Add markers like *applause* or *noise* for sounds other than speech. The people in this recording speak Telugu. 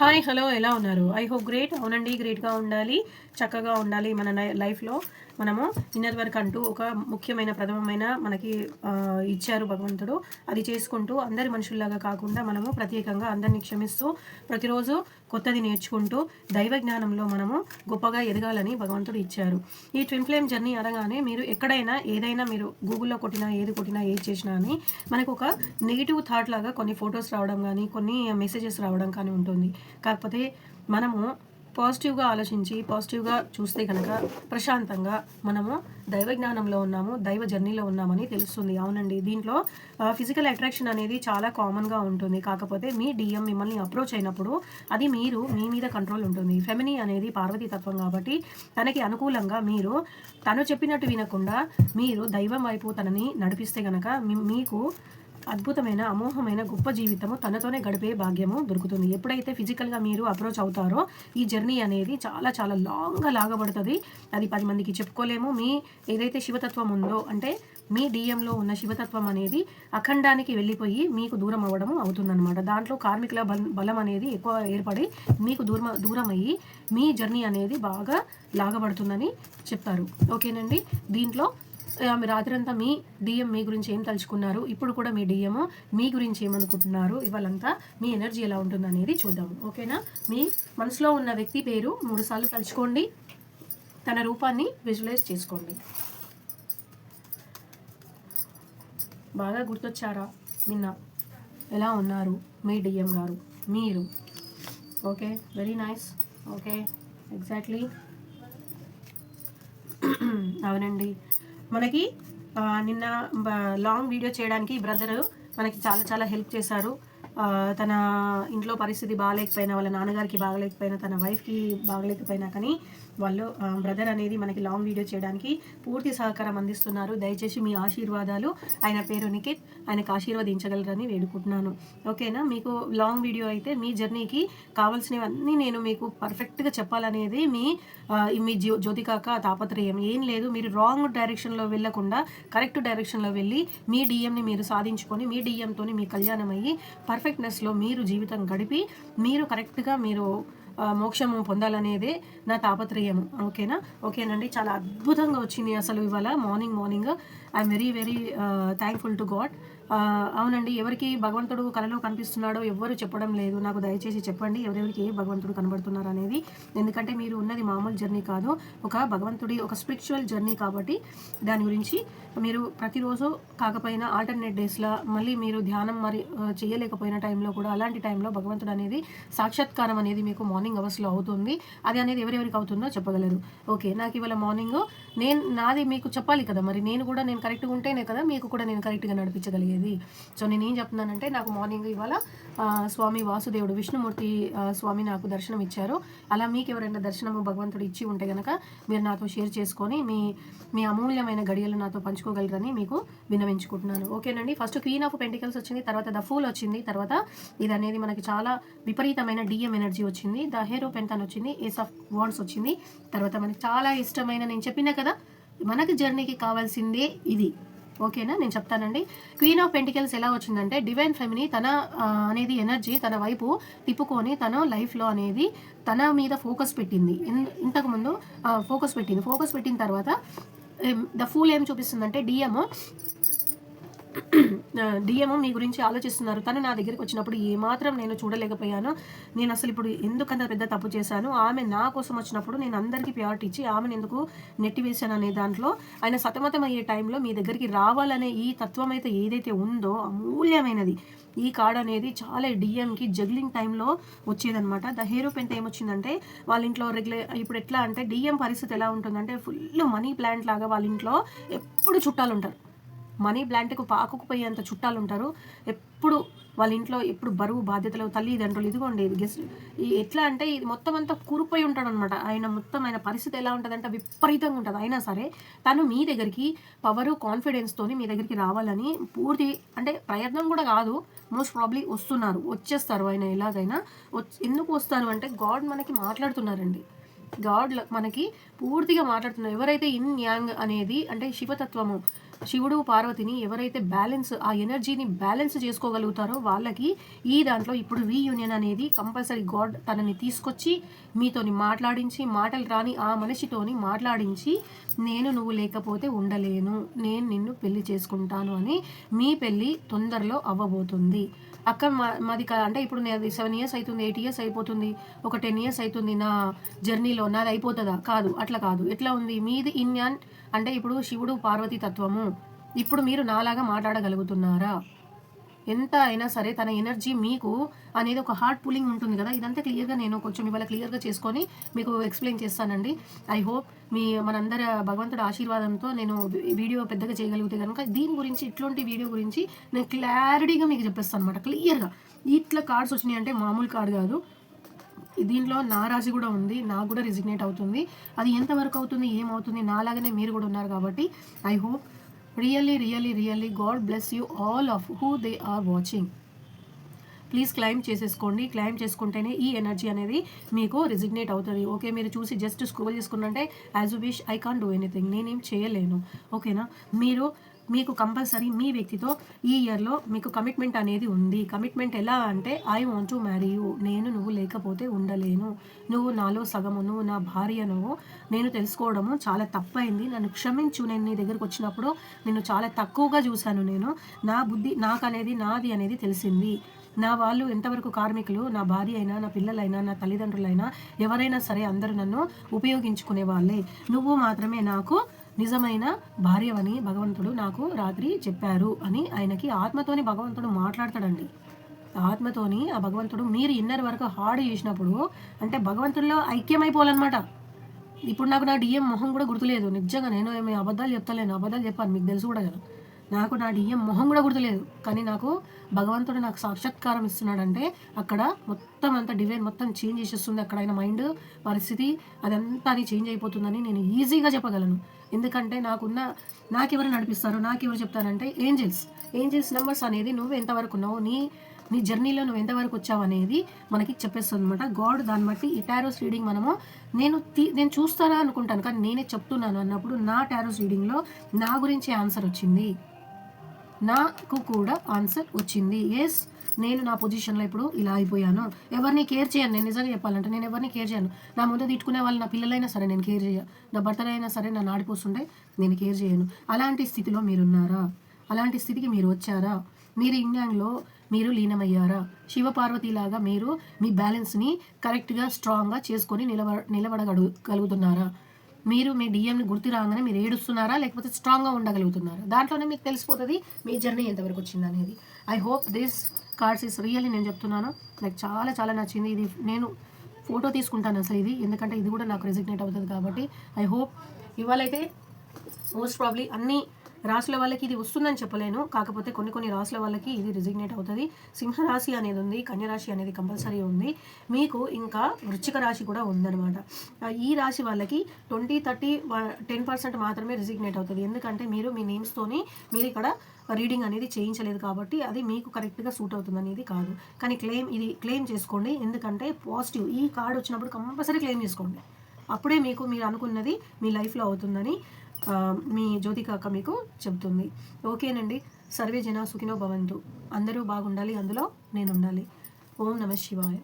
హాయ్ హలో ఎలా ఉన్నారు? I hope great. అవునండి గ్రేట్గా ఉండాలి చక్కగా ఉండాలి మన లై- లైఫ్లో. మనము ఇన్నర్ వర్క్ అంటూ ఒక ముఖ్యమైన ప్రథమమైన మనకి ఇచ్చారు భగవంతుడు. అది చేసుకుంటూ అందరి మనుషుల్లాగా కాకుండా మనము ప్రత్యేకంగా అందరినీ క్షమిస్తూ ప్రతిరోజు కొత్తది నేర్చుకుంటూ దైవ జ్ఞానంలో మనము గొప్పగా ఎదగాలని భగవంతుడు ఇచ్చారు. ఈ ట్విన్ ఫ్లేమ్ జర్నీ అనగానే మీరు ఎక్కడైనా ఏదైనా మీరు గూగుల్లో కొట్టినా ఏది కొట్టినా ఏది చేసినా అని మనకు ఒక నెగిటివ్ థాట్ లాగా కొన్ని ఫొటోస్ రావడం కానీ కొన్ని మెసేజెస్ రావడం కానీ ఉంటుంది. కాకపోతే మనము పాజిటివ్గా ఆలోచించి పాజిటివ్గా చూస్తే కనుక ప్రశాంతంగా మనము దైవ జ్ఞానంలో ఉన్నాము దైవ జర్నీలో ఉన్నామని తెలుస్తుంది. అవునండి. దీంట్లో ఫిజికల్ అట్రాక్షన్ అనేది చాలా కామన్గా ఉంటుంది. కాకపోతే మీ డిఎం మిమ్మల్ని అప్రోచ్ అయినప్పుడు అది మీరు మీ మీద కంట్రోల్ ఉంటుంది. ఫెమినీ అనేది పార్వతీ తత్వం కాబట్టి తనకి అనుకూలంగా మీరు తను చెప్పినట్టు వినకుండా మీరు దైవం వైపు తనని నడిపిస్తే కనుక మీకు అద్భుతమైన అమోఘమైన గొప్ప జీవితము తనతోనే గడిపే భాగ్యము దొరుకుతుంది. ఎప్పుడైతే ఫిజికల్గా మీరు అప్రోచ్ అవుతారో ఈ జర్నీ అనేది చాలా చాలా లాంగ్గా లాగబడుతుంది. అది పది మందికి చెప్పుకోలేము. మీ ఏదైతే శివతత్వం ఉందో అంటే మీ డిఎంలో ఉన్న శివతత్వం అనేది అఖండానికి వెళ్ళిపోయి మీకు దూరం అవ్వడం అవుతుందన్నమాట. దాంట్లో కార్మికుల బల- బలం అనేది ఎక్కువ ఏర్పడి మీకు దూరం దూరం అయ్యి మీ జర్నీ అనేది బాగా లాగబడుతుందని చెప్తారు. ఓకేనండి? దీంట్లో ఆ, రాత్రంతా మీ డిఎం మీ గురించి ఏం తలుచుకున్నారు? ఇప్పుడు కూడా మీ డిఎం మీ గురించి ఏమనుకుంటున్నారు? ఇవాళంతా మీ ఎనర్జీ ఎలా ఉంటుంది అనేది చూద్దాము. ఓకేనా? మీ మనసులో ఉన్న వ్యక్తి పేరు మూడుసార్లు తలుచుకోండి. తన రూపాన్ని విజువలైజ్ చేసుకోండి. బాగా గుర్తొచ్చారా? నిన్న ఎలా ఉన్నారు మీ డిఎం గారు? మీరు? Okay? Very nice. Okay? Exactly. *clears throat* అవునండి. మనకి నిన్న లాంగ్ వీడియో చేయడానికి బ్రదరు మనకి చాలా చాలా హెల్ప్ చేశారు. తన ఇంట్లో పరిస్థితి బాగాలేకపోయినా వాళ్ళ నాన్నగారికి బాగలేకపోయినా తన వైఫ్కి బాగలేకపోయినా కానీ వాళ్ళు బ్రదర్ అనేది మనకి లాంగ్ వీడియో చేయడానికి పూర్తి సహకారం అందిస్తున్నారు. దయచేసి మీ ఆశీర్వాదాలు. ఆయన పేరు నిఖిత్. ఆయనకు ఆశీర్వదించగలరని వేడుకుంటున్నాను. ఓకేనా మీకు లాంగ్ వీడియో అయితే మీ జర్నీకి కావాల్సినవన్నీ నేను మీకు పర్ఫెక్ట్గా చెప్పాలనేది మీ మీ జ్యో జ్యోతికాక తాపత్రయం. ఏం లేదు మీరు రాంగ్ డైరెక్షన్లో వెళ్ళకుండా కరెక్ట్ డైరెక్షన్లో వెళ్ళి మీ డిఎంని మీరు సాధించుకొని మీ డిఎంతో మీ కళ్యాణం అయ్యి పర్ఫెక్ట్నెస్లో మీరు జీవితం గడిపి మీరు కరెక్ట్గా మీరు మోక్షము పొందాలనేదే నా తాపత్రయము. ఓకేనా? ఓకేనండి. చాలా అద్భుతంగా వచ్చింది అసలు ఇవాళ morning morning. I'm very very thankful to God అవునండి. ఎవరికి భగవంతుడు కలలో కనిపిస్తున్నాడో ఎవ్వరు చెప్పడం లేదు. నాకు దయచేసి చెప్పండి ఎవరెవరికి ఏ భగవంతుడు కనబడుతున్నారు అనేది ఎందుకంటే మీరు ఉన్నది మామూలు జర్నీ కాదు. ఒక భగవంతుడి ఒక స్పిరిచువల్ జర్నీ కాబట్టి దాని గురించి మీరు ప్రతిరోజు కాకపోయినా ఆల్టర్నేట్ డేస్లో మళ్ళీ మీరు ధ్యానం మరి చేయలేకపోయిన టైంలో కూడా అలాంటి టైంలో భగవంతుడు అనేది సాక్షాత్కారం అనేది మీకు మార్నింగ్ అవర్స్లో అవుతుంది. అది అనేది ఎవరెవరికి అవుతుందో చెప్పగలరు. ఓకే నాకు ఇవాళ మార్నింగ్ నేను నాది మీకు చెప్పాలి కదా మరి. నేను కూడా నేను కరెక్ట్గా ఉంటేనే కదా మీకు కూడా నేను కరెక్ట్గా నడిపించగలిగేది. సో నేను ఏం చెప్తున్నానంటే నాకు మార్నింగ్ ఇవాళ స్వామి వాసుదేవుడు విష్ణుమూర్తి స్వామి నాకు దర్శనం ఇచ్చారు. అలా మీకు ఎవరైనా దర్శనము భగవంతుడు ఇచ్చి ఉంటే కనుక మీరు నాతో షేర్ చేసుకొని మీ మీ అమూల్యమైన గడియలు నాతో పంచుకోగలరని మీకు విన్నవించుకుంటున్నాను. ఓకేనండి? ఫస్ట్ క్వీన్ ఆఫ్ పెంటికల్స్ వచ్చింది తర్వాత ద ఫూల్ వచ్చింది తర్వాత ఇది అనేది మనకి చాలా విపరీతమైన డిఎం ఎనర్జీ వచ్చింది ద హేరో పెంతన్ వచ్చింది ఏస్ ఆఫ్ వాండ్స్ వచ్చింది తర్వాత మనకి చాలా ఇష్టమైన నేను చెప్పినా కదా మనకి జర్నీకి కావాల్సిందే ఇది. ఓకేనా? నేను చెప్తానండి. క్వీన్ ఆఫ్ పెంటికల్స్ ఎలా వచ్చిందంటే డివైన్ ఫెమిని తన అనేది ఎనర్జీ తన వైపు తిప్పుకొని తన లైఫ్లో అనేది తన మీద ఫోకస్ పెట్టింది. ఇన్- ఇంతకుముందు ఫోకస్ పెట్టింది. ఫోకస్ పెట్టిన తర్వాత ద ఫూల్ ఏం చూపిస్తుందంటే డిఎం డిఎం మీ గురించి ఆలోచిస్తున్నారు. తను నా దగ్గరికి వచ్చినప్పుడు ఏమాత్రం నేను చూడలేకపోయాను. నేను అసలు ఇప్పుడు ఎందుకంత పెద్ద తప్పు చేశాను? ఆమె నా కోసం వచ్చినప్పుడు నేను అందరికీ ప్రియారిటీ ఇచ్చి ఆమెను ఎందుకు నెట్టివేశాను అనే దాంట్లో ఆయన సతమతం అయ్యే టైంలో మీ దగ్గరికి రావాలనే ఈ తత్వం అయితే ఏదైతే ఉందో అమూల్యమైనది. ఈ కార్డ్ అనేది చాలా డిఎంకి జగ్లింగ్ టైంలో వచ్చేదనమాట ద హీరో పెంట్ ఏమొచ్చిందంటే వాళ్ళ ఇంట్లో రెగ్యులర్ ఇప్పుడు ఎట్లా అంటే డిఎం పరిస్థితి ఎలా ఉంటుందంటే ఫుల్ మనీ ప్లాంట్ లాగా వాళ్ళ ఇంట్లో ఎప్పుడు చుట్టాలు ఉంటారు. మనీ ప్లాంట్కు పాకుకుపోయేంత చుట్టాలు ఉంటారు ఎప్పుడు వాళ్ళ ఇంట్లో ఎప్పుడు బరువు బాధ్యతలు తల్లిదండ్రులు ఇదిగోండి గెస్ట్ ఈ ఎట్లా అంటే ఇది మొత్తం అంతా కూరుపోయి ఉంటాడు అనమాట ఆయన మొత్తం ఆయన పరిస్థితి ఎలా ఉంటుందంటే విపరీతంగా ఉంటుంది. అయినా సరే తను మీ దగ్గరికి పవరు కాన్ఫిడెన్స్తోని మీ దగ్గరికి రావాలని పూర్తి అంటే ప్రయత్నం కూడా కాదు. మోస్ట్ ప్రాబ్లీ వస్తున్నారు. వచ్చేస్తారు ఆయన ఎలాగైనా. ఎందుకు వస్తారు అంటే గాడ్ మనకి మాట్లాడుతున్నారండి. గాడ్ మనకి పూర్తిగా మాట్లాడుతున్నారు. ఎవరైతే ఇన్ యాంగ్ అనేది అంటే శివతత్వము శివుడు పార్వతిని ఎవరైతే బ్యాలెన్స్ ఆ ఎనర్జీని బ్యాలెన్స్ చేసుకోగలుగుతారో వాళ్ళకి ఈ దాంట్లో ఇప్పుడు రీయూనియన్ అనేది కంపల్సరీ గాడ్ తనని తీసుకొచ్చి మీతోని మాట్లాడించి మాటలు రాని ఆ మనిషితోని మాట్లాడించి నేను నువ్వు లేకపోతే ఉండలేను నేను నిన్ను పెళ్ళి చేసుకుంటాను అని మీ పెళ్ళి తొందరలో అవ్వబోతుంది. అక్క మా- మాది అంటే ఇప్పుడు నేను సెవెన్ ఇయర్స్ అవుతుంది ఎయిట్ ఇయర్స్ అయిపోతుంది ఒక టెన్ ఇయర్స్ అవుతుంది నా జర్నీలో నాది అయిపోతుందా? కాదు అట్లా కాదు. ఎట్లా ఉంది? మీది ఇన్ అండ్ అంటే ఇప్పుడు శివుడు పార్వతి తత్వము. ఇప్పుడు మీరు నాలాగా మాట్లాడగలుగుతున్నారా? ఎంత అయినా సరే తన ఎనర్జీ మీకు అనేది ఒక హార్ట్ పులింగ్ ఉంటుంది కదా. ఇదంతా క్లియర్గా నేను కొంచెం ఇవాళ క్లియర్గా చేసుకొని మీకు ఎక్స్ప్లెయిన్ చేస్తానండి. ఐ హోప్ మీ మనందరి భగవంతుడి ఆశీర్వాదంతో నేను వీడియో పెద్దగా చేయగలిగితే కనుక దీని గురించి ఇట్లాంటి వీడియో గురించి నేను క్లారిటీగా మీకు చెప్పేస్తాను అనమాట క్లియర్గా. ఇట్లా కార్డ్స్ వచ్చినాయి అంటే మామూలు కార్డు కాదు. దీంట్లో నా రాశి కూడా ఉంది నాకు కూడా రిజిగ్నేట్ అవుతుంది. అది ఎంతవరకు అవుతుంది ఏమవుతుంది నాలాగానే మీరు కూడా ఉన్నారు కాబట్టి I hope really really really God bless you all of who they are watching please claim చేసేసుకోండి. క్లైమ్ చేసుకుంటేనే ఈ ఎనర్జీ అనేది మీకు రిజిగ్నేట్ అవుతుంది. ఓకే మీరు చూసి just scroll చేసుకున్నంటే as you wish I can't do anything నేనేం చేయలేను. ఓకేనా మీరు మీకు కంపల్సరీ మీ వ్యక్తితో ఈ ఇయర్లో మీకు కమిట్మెంట్ అనేది ఉంది. కమిట్మెంట్ ఎలా అంటే I want to marry you నేను నువ్వు లేకపోతే ఉండలేను. నువ్వు నాలో సగము నువ్వు నా భార్య నువ్వు నేను తెలుసుకోవడము చాలా తప్పైంది. నన్ను క్షమించు. నేను నీ దగ్గరకు వచ్చినప్పుడు నేను చాలా తక్కువగా చూశాను నేను. నా బుద్ధి నాకు అనేది నాది అనేది తెలిసింది. నా వాళ్ళు ఎంతవరకు కార్మికులు నా భార్య అయినా నా పిల్లలైనా నా తల్లిదండ్రులైనా ఎవరైనా సరే అందరూ నన్ను ఉపయోగించుకునే వాళ్ళే. నువ్వు మాత్రమే నాకు నిజమైన భార్యవని భగవంతుడు నాకు రాత్రి చెప్పారు అని ఆయనకి ఆత్మతోని భగవంతుడు మాట్లాడతాడండి. ఆత్మతోని ఆ భగవంతుడు మీరు ఇన్నర్ వరకు హార్డ్ చేసినప్పుడు అంటే భగవంతుడిలో ఐక్యమైపోవాలన్నమాట. ఇప్పుడు నాకు నా డిఎం మొహం కూడా గుర్తులేదు. నిజంగా నేను ఏమి అబద్ధాలు చెప్తలేను. అబద్ధాలు చెప్పాను మీకు తెలుసు కూడా కదా. నాకు నా డిఎం మొహం కూడా గుర్తులేదు. కానీ నాకు భగవంతుడు నాకు సాక్షాత్కారం ఇస్తున్నాడంటే అక్కడ మొత్తం అంతా డివైన్ మొత్తం చేంజ్ చేసేస్తుంది. అక్కడ ఆయన మైండ్ పరిస్థితి అదంతా అది చేంజ్ అయిపోతుందని నేను ఈజీగా చెప్పగలను. ఎందుకంటే నాకున్న నాకెవరు నడిపిస్తారు? నాకెవరు చెప్తారంటే ఏంజల్స్. ఏంజల్స్ నెంబర్స్ అనేది నువ్వు ఎంతవరకు ఉన్నావు నీ నీ జర్నీలో నువ్వు ఎంతవరకు వచ్చావు అనేది మనకి చెప్పేస్తుంది అనమాట గాడ్ దాన్ని బట్టి ఈ టారోస్ రీడింగ్ మనము నేను తీ- నేను చూస్తానా అనుకుంటాను. కానీ నేనే చెప్తున్నాను అన్నప్పుడు నా టారోస్ రీడింగ్లో నా గురించి ఆన్సర్ వచ్చింది. నాకు కూడా ఆన్సర్ వచ్చింది. ఎస్ నేను నా పొజిషన్లో ఇప్పుడు ఇలా అయిపోయాను. ఎవరిని కేర్ చేయను. నేను నిజంగా చెప్పాలంటే నేను ఎవరిని కేర్ చేయను. నా ముందు తిట్టుకునే వాళ్ళు నా పిల్లలైనా సరే నేను కేర్ చేయను. నా భర్తలైనా సరే నన్ను ఆడిపోస్తుంటే నేను కేర్ చేయను. అలాంటి స్థితిలో మీరున్నారా? అలాంటి స్థితికి మీరు వచ్చారా? మీరు ఇంగ్లాండ్లో మీరు లీనమయ్యారా? శివపార్వతిలాగా మీరు మీ బ్యాలెన్స్ని కరెక్ట్గా స్ట్రాంగ్గా చేసుకొని నిలబ నిలబడగలుగుతున్నారా మీరు మీ డిఎంని గుర్తు రాగానే మీరు ఏడుస్తున్నారా లేకపోతే స్ట్రాంగ్గా ఉండగలుగుతున్నారా? దాంట్లోనే మీకు తెలిసిపోతుంది మీ జర్నీ ఎంతవరకు వచ్చింది అనేది. I hope this cards is really నేను చెప్తున్నాను. నాకు చాలా చాలా నచ్చింది. ఇది నేను ఫోటో తీసుకుంటాను అసలు ఇది. ఎందుకంటే ఇది కూడా నాకు రెసిగ్నేట్ అవుతుంది కాబట్టి ఐ హోప్ ఇవాళైతే మోస్ట్ ప్రాబ్లీ అన్ని రాసుల వాళ్ళకి ఇది వస్తుందని చెప్పలేను. కాకపోతే కొన్ని కొన్ని రాసుల వాళ్ళకి ఇది రిజిగ్నేట్ అవుతుంది. సింహరాశి అనేది ఉంది కన్యరాశి అనేది కంపల్సరీ ఉంది. మీకు ఇంకా వృచ్చిక రాశి కూడా ఉందన్నమాట. ఈ రాశి వాళ్ళకి ట్వంటీ థర్టీ టెన్ పర్సెంట్ మాత్రమే రిజిగ్నేట్ అవుతుంది. ఎందుకంటే మీరు మీ నేమ్స్తోని మీరు ఇక్కడ రీడింగ్ అనేది చేయించలేదు కాబట్టి అది మీకు కరెక్ట్గా సూట్ అవుతుంది అనేది కాదు. కానీ క్లెయిమ్ ఇది క్లెయిమ్ చేసుకోండి. ఎందుకంటే పాజిటివ్ ఈ కార్డ్ వచ్చినప్పుడు కంపల్సరీ క్లెయిమ్ చేసుకోండి. అప్పుడే మీకు మీరు అనుకున్నది మీ లైఫ్లో అవుతుందని మీ జ్యోతి కాక మీకు చెబుతుంది. ఓకేనండి. సర్వే జన సుఖినో భవంతు. అందరూ బాగుండాలి అందులో నేను ఉండాలి ఓం నమ శివాయ.